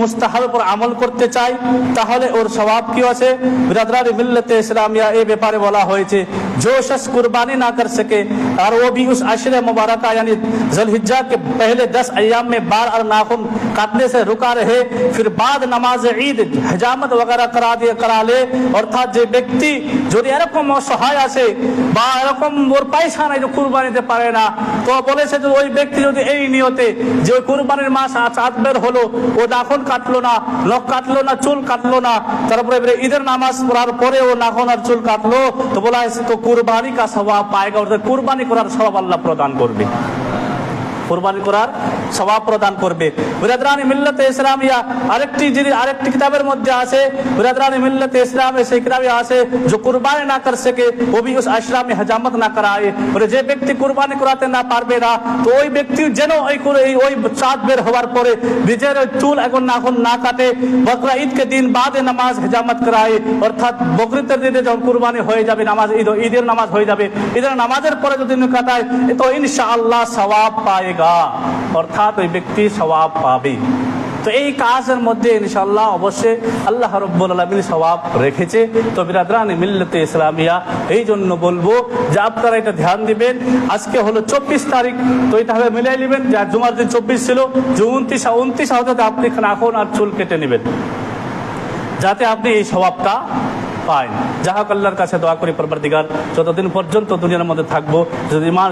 মুস্তাহাব উপর আমল করতে চায় তাহলে ওর স্বভাব কি আছে बिरादरान मिल्लत इस्लामिया ए ব্যাপারে বলা হয়েছে जो शख्स कुर्बानी ना कर सके और वो भी उस अशर मुबारक यानी जलहिज्जा के पहले दस अयाम में बाल और नाखून काटने से रुका रहे फिर बाद नमाज ईद हजामत वगैरह करा দিয়ে করা লে অর্থাৎ যে ব্যক্তি যদি এরকম অসহায় আছে বা এরকম ওর পয়সা নাই যে কুরবানি দিতে পারে না তো বলেছে যে ওই ব্যক্তি যদি এই নিয়তে যে ওই কুরবানির মাস আজ আজ বের হলো ও নাখন কাটলো না নখ কাটলো না, চুল কাটলো না। তারপরে এবারে ঈদের নামাজ পড়ার পরে ও নাখন আর চুল কাটলো। তো বলা হয়েছে, তো কুরবানি কা স্বভাব পায়গা, অর্থাৎ কুরবানি করার স্বভাব আল্লাহ প্রদান করবে। কোরবানি করার স্বভাব প্রদান করবে। বুরাদরানি মিল্লতে ইসলামিয়া আরেকটি যিনি আরেকটি কিতাবের মধ্যে আছে বুরাদরানি মিল্লতে ইসলামে সেই কিতাবে আছে যে কুরবানি না কর সকে, ও উস আশ্রামে হজামত না করায়। বলে যে ব্যক্তি কুরবানি করাতে না পারবে না, তো ওই ব্যক্তি যেন ওই ওই চাঁদ বের হওয়ার পরে নিজের চুল এখন না না কাটে, বকরা ঈদকে দিন বাদে নামাজ হেজামত করায়। অর্থাৎ বকরিতের দিনে যখন কুরবানি হয়ে যাবে, নামাজ ঈদ ঈদের নামাজ হয়ে যাবে। ঈদের নামাজের পরে যদি কাটায়, তো ইনশাআল্লাহ সওয়াব পায় অর্থাৎ ওই ব্যক্তি সওয়াব পাবে। তো এই কাজের মধ্যে ইনশাল্লাহ অবশ্যই আল্লাহ রব্বুল আলমিন সওয়াব রেখেছে। তো বিরাদরান মিল্লতে ইসলামিয়া এই জন্য বলব যে আপনারা এটা ধ্যান দিবেন। আজকে হলো চব্বিশ তারিখ, তো এটা হবে মিলাই নেবেন। যে জুমার দিন চব্বিশ ছিল, যে উনত্রিশ উনত্রিশ হতে আপনি এখন আর চুল কেটে নেবেন। যাতে আপনি এই স্বভাবটা পায় যাহা আল্লাহর কাছে দোয়া করি, পরবর্তীকার, যতদিন পর্যন্ত দুনিয়ার মধ্যে থাকব, যদি মা